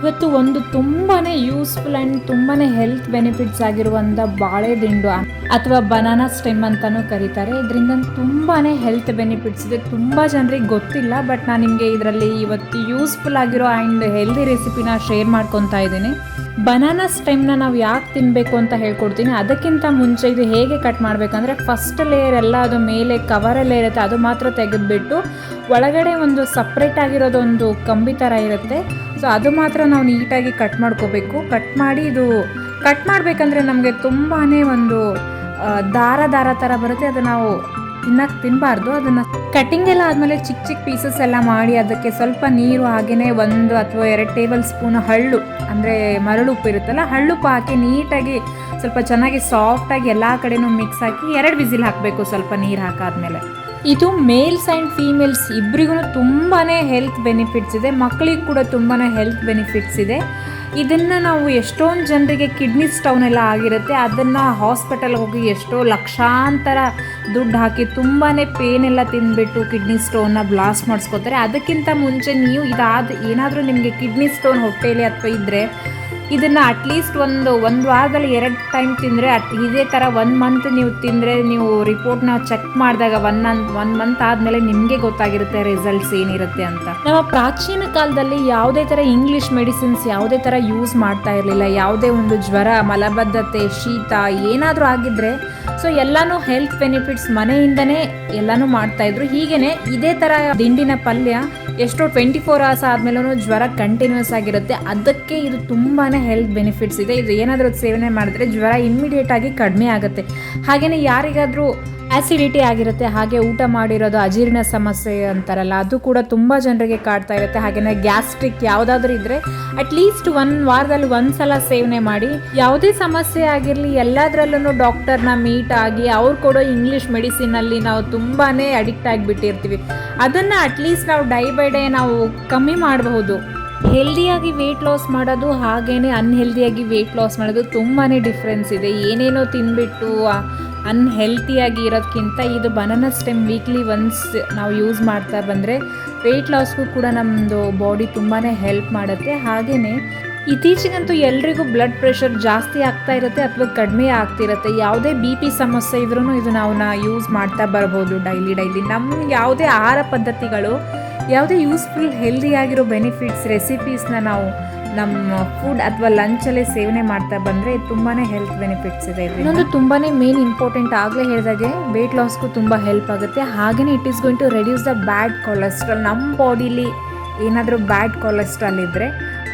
ಇವತ್ತು ಒಂದು ತುಂಬಾ ಯೂಸ್ಫುಲ್ ಆ್ಯಂಡ್ ತುಂಬಾ ಹೆಲ್ತ್ ಬೆನಿಫಿಟ್ಸ್ ಆಗಿರುವಂಥ ಬಾಳೆ ದಿಂಡು ಅಥವಾ ಬನಾನಾ ಸ್ಟೆಮ್ ಅಂತಲೂ ಕರೀತಾರೆ. ಇದರಿಂದ ತುಂಬಾ ಹೆಲ್ತ್ ಬೆನಿಫಿಟ್ಸ್ ಇದೆ. ತುಂಬ ಜನರಿಗೆ ಗೊತ್ತಿಲ್ಲ ಬಟ್ ನಾನು ನಿಮಗೆ ಇದರಲ್ಲಿ ಇವತ್ತು ಯೂಸ್ಫುಲ್ ಆಗಿರೋ ಆ್ಯಂಡ್ ಹೆಲ್ದಿ ರೆಸಿಪಿನ ಶೇರ್ ಮಾಡ್ಕೊತಾ ಇದ್ದೀನಿ. ಬನಾನಾ ಸ್ಟೆಮ್ನ ನಾವು ಯಾಕೆ ತಿನ್ನಬೇಕು ಅಂತ ಹೇಳ್ಕೊಡ್ತೀನಿ. ಅದಕ್ಕಿಂತ ಮುಂಚೆ ಇದು ಹೇಗೆ ಕಟ್ ಮಾಡಬೇಕಂದ್ರೆ ಫಸ್ಟ್ ಲೇಯರ್ ಎಲ್ಲ ಅದು ಮೇಲೆ ಕವರಲ್ಲೇ ಇರುತ್ತೆ. ಅದು ಮಾತ್ರ ತೆಗೆದುಬಿಟ್ಟು ಒಳಗಡೆ ಒಂದು ಸಪ್ರೇಟ್ ಆಗಿರೋದು ಒಂದು ಕಂಬಿ ಥರ ಇರುತ್ತೆ. ಸೊ ಅದು ಮಾತ್ರ ನಾವು ನೀಟಾಗಿ ಕಟ್ ಮಾಡ್ಕೋಬೇಕು. ಕಟ್ ಮಾಡಿ ಇದು ಕಟ್ ಮಾಡಬೇಕಂದ್ರೆ ನಮಗೆ ತುಂಬಾ ಒಂದು ದಾರ ದಾರ ಥರ ಬರುತ್ತೆ. ಅದು ನಾವು ತಿನ್ನಕ್ಕೆ ತಿನ್ನಬಾರ್ದು ಅದನ್ನು ಕಟಿಂಗ್ ಎಲ್ಲ ಆದಮೇಲೆ ಚಿಕ್ಕ ಚಿಕ್ಕ ಪೀಸಸ್ ಎಲ್ಲ ಮಾಡಿ ಅದಕ್ಕೆ ಸ್ವಲ್ಪ ನೀರು ಹಾಗೆಯೇ ಒಂದು ಅಥವಾ ಎರಡು ಟೇಬಲ್ ಸ್ಪೂನ್ ಹಳ್ಳು, ಅಂದರೆ ಮರಳು ಉಪ್ಪು ಇರುತ್ತಲ್ಲ ಹಳ್ಳುಪ್ಪು ಹಾಕಿ ನೀಟಾಗಿ ಸ್ವಲ್ಪ ಚೆನ್ನಾಗಿ ಸಾಫ್ಟಾಗಿ ಎಲ್ಲ ಕಡೆನೂ ಮಿಕ್ಸ್ ಹಾಕಿ ಎರಡು ವಿಸಿಲ್ ಹಾಕಬೇಕು ಸ್ವಲ್ಪ ನೀರು ಹಾಕಾದ್ಮೇಲೆ. ಇದು ಮೇಲ್ಸ್ ಆ್ಯಂಡ್ ಫೀಮೇಲ್ಸ್ ಇಬ್ಬರಿಗೂ ತುಂಬಾ ಹೆಲ್ತ್ ಬೆನಿಫಿಟ್ಸ್ ಇದೆ ಮಕ್ಕಳಿಗೆ ಕೂಡ ತುಂಬಾ ಹೆಲ್ತ್ ಬೆನಿಫಿಟ್ಸ್ ಇದೆ. ಇದನ್ನು ನಾವು ಎಷ್ಟೊಂದು ಜನರಿಗೆ ಕಿಡ್ನಿ ಸ್ಟೋನ್ ಎಲ್ಲ ಆಗಿರುತ್ತೆ, ಅದನ್ನು ಹಾಸ್ಪಿಟಲ್ಗೆ ಹೋಗಿ ಎಷ್ಟೋ ಲಕ್ಷಾಂತರ ದುಡ್ಡು ಹಾಕಿ ತುಂಬಾ ಪೇನ್ ಎಲ್ಲ ತಿನ್ಬಿಟ್ಟು ಕಿಡ್ನಿ ಸ್ಟೋನ್ನ ಬ್ಲಾಸ್ಟ್ ಮಾಡಿಸ್ಕೋತಾರೆ. ಅದಕ್ಕಿಂತ ಮುಂಚೆ ನೀವು ಇದಾದ ಏನಾದರೂ ನಿಮಗೆ ಕಿಡ್ನಿ ಸ್ಟೋನ್ ಹೊಟ್ಟೆಯಲ್ಲಿ ಅಥವಾ ಇದ್ದರೆ ಇದನ್ನು ಅಟ್ಲೀಸ್ಟ್ ಒಂದು ಒಂದು ವಾರದಲ್ಲಿ ಎರಡು ಟೈಮ್ ತಿಂದರೆ ಅಟ್ ಇದೇ ಥರ ಒನ್ ಮಂತ್ ನೀವು ತಿಂದರೆ ನೀವು ರಿಪೋರ್ಟ್ನ ಚೆಕ್ ಮಾಡಿದಾಗ ಒನ್ ಒನ್ ಮಂತ್ ಆದಮೇಲೆ ನಿಮಗೆ ಗೊತ್ತಾಗಿರುತ್ತೆ ರಿಸಲ್ಟ್ಸ್ ಏನಿರುತ್ತೆ ಅಂತ. ನಮ್ಮ ಪ್ರಾಚೀನ ಕಾಲದಲ್ಲಿ ಯಾವುದೇ ಥರ ಇಂಗ್ಲೀಷ್ ಮೆಡಿಸಿನ್ಸ್ ಯಾವುದೇ ಥರ ಯೂಸ್ ಮಾಡ್ತಾ ಇರಲಿಲ್ಲ. ಯಾವುದೇ ಒಂದು ಜ್ವರ, ಮಲಬದ್ಧತೆ, ಶೀತ ಏನಾದರೂ ಆಗಿದ್ದರೆ ಸೊ ಎಲ್ಲಾನು ಹೆಲ್ತ್ ಬೆನಿಫಿಟ್ಸ್ ಮನೆಯಿಂದನೇ ಎಲ್ಲಾನು ಮಾಡ್ತಾಯಿದ್ರು ಹೀಗೇನೆ ಇದೇ ಥರ ದಿಂಡಿನ ಪಲ್ಯ ಎಷ್ಟೋ ಟ್ವೆಂಟಿ ಫೋರ್ ಅವರ್ಸ್ ಆದ್ಮೇಲೂ ಜ್ವರ ಕಂಟಿನ್ಯೂಸ್ ಆಗಿರುತ್ತೆ. ಅದಕ್ಕೆ ಇದು ತುಂಬಾ ಹೆಲ್ತ್ ಬೆನಿಫಿಟ್ಸ್ ಇದೆ. ಇದು ಏನಾದರೂ ಸೇವನೆ ಮಾಡಿದ್ರೆ ಜ್ವರ ಇಮ್ಮಿಡಿಯೇಟ್ ಆಗಿ ಕಡಿಮೆ ಆಗುತ್ತೆ. ಹಾಗೆಯೇ ಯಾರಿಗಾದರೂ ಆ್ಯಸಿಡಿಟಿ ಆಗಿರುತ್ತೆ, ಹಾಗೆ ಊಟ ಮಾಡಿರೋದು ಅಜೀರ್ಣ ಸಮಸ್ಯೆ ಅಂತಾರಲ್ಲ, ಅದು ಕೂಡ ತುಂಬ ಜನರಿಗೆ ಕಾಡ್ತಾ ಇರುತ್ತೆ. ಹಾಗೆಯೇ ಗ್ಯಾಸ್ಟ್ರಿಕ್ ಯಾವುದಾದ್ರೂ ಇದ್ದರೆ ಅಟ್ಲೀಸ್ಟ್ ಒಂದು ವಾರದಲ್ಲಿ ಒಂದು ಸಲ ಸೇವನೆ ಮಾಡಿ. ಯಾವುದೇ ಸಮಸ್ಯೆ ಆಗಿರಲಿ ಎಲ್ಲದರಲ್ಲೂ ಡಾಕ್ಟರ್ನ ಮೀಟ್ ಆಗಿ ಅವ್ರು ಕೊಡೋ ಇಂಗ್ಲೀಷ್ ಮೆಡಿಸಿನಲ್ಲಿ ನಾವು ತುಂಬಾ ಅಡಿಕ್ಟ್ ಆಗಿಬಿಟ್ಟಿರ್ತೀವಿ. ಅದನ್ನು ಅಟ್ಲೀಸ್ಟ್ ನಾವು ಡೈ ಬೈ ಡೇ ನಾವು ಕಮ್ಮಿ ಮಾಡಬಹುದು. ಹೆಲ್ದಿಯಾಗಿ ವೆಯ್ಟ್ ಲಾಸ್ ಮಾಡೋದು ಹಾಗೇ ಅನ್ಹೆಲ್ದಿಯಾಗಿ ವೆಯ್ಟ್ ಲಾಸ್ ಮಾಡೋದು ತುಂಬಾ ಡಿಫ್ರೆನ್ಸ್ ಇದೆ. ಏನೇನೋ ತಿಂದ್ಬಿಟ್ಟು ಅನ್ಹೆಲ್ತಿಯಾಗಿ ಇರೋದಕ್ಕಿಂತ ಇದು ಬನಾನಾ ಸ್ಟೆಮ್ ವೀಕ್ಲಿ ಒನ್ಸ್ ನಾವು ಯೂಸ್ ಮಾಡ್ತಾ ಬಂದರೆ ವೆಯ್ಟ್ ಲಾಸ್ಗೂ ಕೂಡ ನಮ್ಮದು ಬಾಡಿ ತುಂಬಾ ಹೆಲ್ಪ್ ಮಾಡುತ್ತೆ. ಹಾಗೆಯೇ ಇತ್ತೀಚೆಗಂತೂ ಎಲ್ರಿಗೂ ಬ್ಲಡ್ ಪ್ರೆಷರ್ ಜಾಸ್ತಿ ಆಗ್ತಾ ಇರುತ್ತೆ ಅಥವಾ ಕಡಿಮೆ ಆಗ್ತಿರುತ್ತೆ. ಯಾವುದೇ ಬಿ ಪಿ ಸಮಸ್ಯೆ ಇದ್ರೂ ಇದು ನಾವು ನಾ ಯೂಸ್ ಮಾಡ್ತಾ ಬರ್ಬೋದು ಡೈಲಿ ಡೈಲಿ ನಮ್ಮ ಯಾವುದೇ ಆಹಾರ ಪದ್ಧತಿಗಳು, ಯಾವುದೇ ಯೂಸ್ಫುಲ್ ಹೆಲ್ದಿ ಆಗಿರೋ ಬೆನಿಫಿಟ್ಸ್ ರೆಸಿಪೀಸ್ನ ನಾವು ನಮ್ಮ ಫುಡ್ ಅಥವಾ ಲಂಚಲ್ಲೇ ಸೇವನೆ ಮಾಡ್ತಾ ಬಂದರೆ ತುಂಬಾ ಹೆಲ್ತ್ ಬೆನಿಫಿಟ್ಸ್ ಇದೆ ಇನ್ನೊಂದು ತುಂಬಾ ಮೇನ್ ಇಂಪಾರ್ಟೆಂಟ್ ಆಗಲೇ ಹೇಳಿದಾಗೆ ವೆಯ್ಟ್ ಲಾಸ್ಗೂ ತುಂಬ ಹೆಲ್ಪ್ ಆಗುತ್ತೆ. ಹಾಗೆಯೇ it is going to reduce the bad cholesterol ನಮ್ಮ ಬಾಡಿಲಿ ಏನಾದರೂ ಬ್ಯಾಡ್ ಕೊಲೆಸ್ಟ್ರಾಲ್ ಇದ್ದರೆ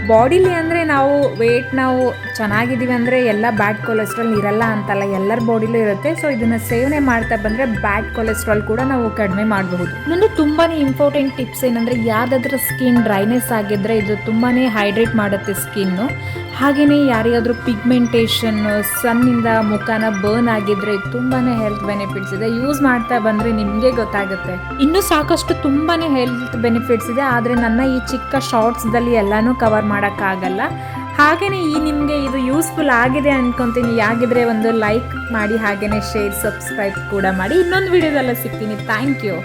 ಬಾಡಿಲಿ ಅಂದರೆ ನಾವು ವೇಟ್ ನಾವು ಚೆನ್ನಾಗಿದ್ದೀವಿ ಅಂದರೆ ಎಲ್ಲ ಬ್ಯಾಡ್ ಕೊಲೆಸ್ಟ್ರಾಲ್ ಇರಲ್ಲ ಅಂತಲ್ಲ, ಎಲ್ಲರ ಬಾಡಿಲೂ ಇರುತ್ತೆ. ಸೊ ಇದನ್ನು ಸೇವನೆ ಮಾಡ್ತಾ ಬಂದರೆ ಬ್ಯಾಡ್ ಕೊಲೆಸ್ಟ್ರಾಲ್ ಕೂಡ ನಾವು ಕಡಿಮೆ ಮಾಡಬಹುದು. ಇನ್ನೊಂದು ತುಂಬಾ ಇಂಪಾರ್ಟೆಂಟ್ ಟಿಪ್ಸ್ ಏನಂದರೆ, ಯಾವುದಾದ್ರೂ ಸ್ಕಿನ್ ಡ್ರೈನೆಸ್ ಆಗಿದ್ದರೆ ಇದು ತುಂಬಾ ಹೈಡ್ರೇಟ್ ಮಾಡುತ್ತೆ ಸ್ಕಿನ್ನು ಹಾಗೆಯೇ ಯಾರಿಗಾದರೂ ಪಿಗ್ಮೆಂಟೇಷನ್ ಸನ್ನಿಂದ ಮುಖನ ಬರ್ನ್ ಆಗಿದ್ರೆ ತುಂಬಾ ಹೆಲ್ತ್ ಬೆನಿಫಿಟ್ಸ್ ಇದೆ. ಯೂಸ್ ಮಾಡ್ತಾ ಬಂದರೆ ನಿಮಗೆ ಗೊತ್ತಾಗುತ್ತೆ. ಇನ್ನೂ ಸಾಕಷ್ಟು ತುಂಬಾ ಹೆಲ್ತ್ ಬೆನಿಫಿಟ್ಸ್ ಇದೆ. ಆದರೆ ನನ್ನ ಈ ಚಿಕ್ಕ ಶಾರ್ಟ್ಸ್ದಲ್ಲಿ ಎಲ್ಲನೂ ಕವರ್ ಮಾಡೋಕ್ಕಾಗಲ್ಲ. ಹಾಗೆಯೇ ಈ ನಿಮಗೆ ಇದು ಯೂಸ್ಫುಲ್ ಆಗಿದೆ ಅಂದ್ಕೊತೀನಿ ಯಾಗಿದ್ರೆ ಒಂದು ಲೈಕ್ ಮಾಡಿ ಹಾಗೆಯೇ ಶೇರ್ ಸಬ್ಸ್ಕ್ರೈಬ್ ಕೂಡ ಮಾಡಿ. ಇನ್ನೊಂದು ವಿಡಿಯೋದಲ್ಲ ಸಿಗ್ತೀನಿ. Thank you